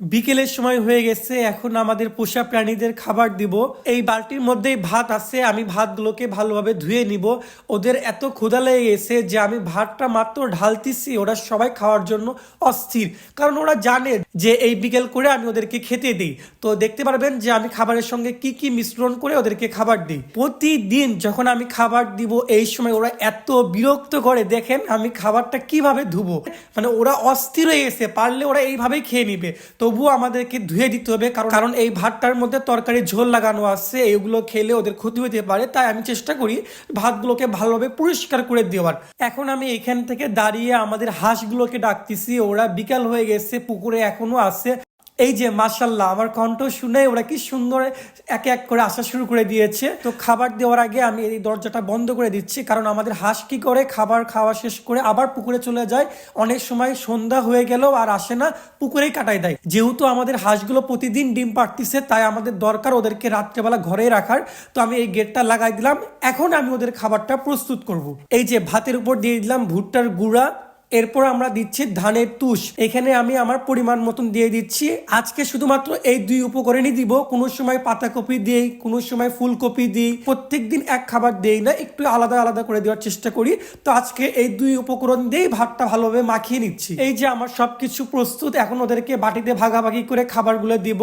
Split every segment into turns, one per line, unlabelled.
বিকেলের সময় হয়ে গেছে, এখন আমাদের পোষা প্রাণীদের খাবার দিব। এই বালতির মধ্যেই ভাত আছে, আমি ভাতগুলোকে ভালোভাবে ধুয়ে নিব। ওদের এত ক্ষুধা লেগে গেছে যে আমি ভাতটা মাত্র ঢালতেছি, ওরা সবাই খাওয়ার জন্য অস্থির। কারণ ওরা জানে যে এই বিকেল করে আমি ওদেরকে খেতে দিই। তো দেখতে পারবেন যে আমি খাবারের সঙ্গে কি কি মিশ্রণ করে ওদেরকে খাবার দিই। প্রতিদিন যখন আমি খাবার দিব, এই সময় ওরা এত বিরক্ত করে, দেখেন আমি খাবারটা কীভাবে ধুবো? মানে ওরা অস্থির হয়ে গেছে, পারলে ওরা এইভাবেই খেয়ে নিবে। তবুও আমাদেরকে ধুয়ে দিতে হবে, কারণ কারণ এই ভাতটার মধ্যে তরকারি ঝোল লাগানো আছে, এগুলো খেলে ওদের ক্ষতি হতে পারে, তাই আমি চেষ্টা করি ভাতগুলোকে ভালোভাবে পরিষ্কার করে দেওয়ার। এখন আমি এখান থেকে দাঁড়িয়ে আমাদের হাঁসগুলোকে ডাকতেছি, ওরা বিকাল হয়ে গেছে, পুকুরে এখনও আছে। এই যে মাসাল্লাহ আমার কণ্ঠ শুনে ওরা কি সুন্দর এক এক করে আসা শুরু করে দিয়েছে। তো খাবার দেওয়ার আগে আমি এই দরজাটা বন্ধ করে দিচ্ছি, কারণ আমাদের হাঁস কি করে? খাবার খাওয়া শেষ করে আবার পুকুরে চলে যায়। অনেক সময় সন্ধ্যা হয়ে গেলেও আর আসে না, পুকুরেই কাটাই দেয়। যেহেতু আমাদের হাঁসগুলো প্রতিদিন ডিম পাড়তিছে, তাই আমাদের দরকার ওদেরকে রাত্রেবেলা ঘরেই রাখার। তো আমি এই গেটটা লাগাই দিলাম, এখন আমি ওদের খাবারটা প্রস্তুত করব। এই যে ভাতের উপর দিয়ে দিলাম ভুট্টার গুঁড়া এরপর আমরা দিচ্ছি ধানের তুষ। এখানে আমি আমার পরিমাণ মতন দিয়ে দিচ্ছি। আজকে শুধুমাত্র এই দুই উপকরণই দিব। কোনো সময় পাতাকপি দিই, কোনো সময় ফুলকপি দিই। প্রত্যেক দিন এক খাবার দেই না, একটু আলাদা আলাদা করে দেওয়ার চেষ্টা করি। তো আজকে এই দুই উপকরণ দিয়েই ভাতটা ভালোভাবে মাখিয়ে নিচ্ছি। এই যে আমার সবকিছু প্রস্তুত, এখন ওদেরকে বাটিতে ভাগাভাগি করে খাবারগুলো দিব।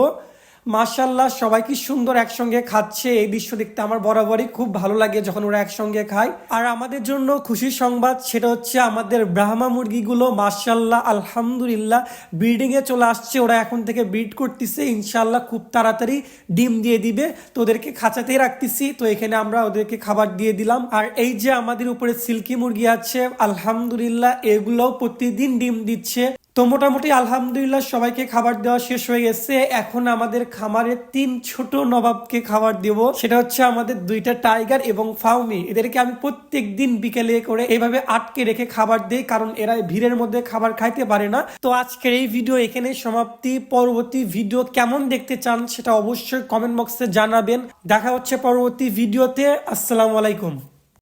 মাশাল্লাহ সবাই কি সুন্দর একসঙ্গে খাচ্ছে। এই দৃশ্য দেখতে আমার বরাবরই খুব ভালো লাগে যখন ওরা একসঙ্গে খায়। আর আমাদের জন্য খুশির সংবাদ সেটা হচ্ছে আমাদের ব্রাহ্মা মুরগিগুলো মাশাল্লাহ আলহামদুলিল্লাহ ব্রিডিং এ চলে আসছে। ওরা এখন থেকে ব্রিড করতেছে। ইনশাল্লাহ খুব তাড়াতাড়ি ডিম দিয়ে দিবে। তো ওদেরকে খাঁচাতেই রাখতেছি। তো এখানে আমরা ওদেরকে খাবার দিয়ে দিলাম। আর এই যে আমাদের উপরে সিল্কি মুরগি আছে, আলহামদুলিল্লাহ, এগুলোও প্রতিদিন ডিম দিচ্ছে। তো মোটামুটি আলহামদুলিল্লাহ সবাইকে খাবার দেওয়া শেষ হয়ে গেছে। এখন আমাদের খামারের তিন ছোট নবাবকে খাবার দেব। সেটা হচ্ছে আমাদের দুইটা টাইগার এবং ফাউমি। এদেরকে আমি প্রত্যেক দিন বিকেলে করে এইভাবে আটকে রেখে খাবার দেই, কারণ এরা ভিড়ের মধ্যে খাবার খাইতে পারে না। তো আজকের এই ভিডিও এখানে সমাপ্তি। পরবর্তী ভিডিও কেমন দেখতে চান সেটা অবশ্যই কমেন্ট বক্সে জানাবেন। দেখা হচ্ছে পরবর্তী ভিডিওতে। আসসালামু আলাইকুম।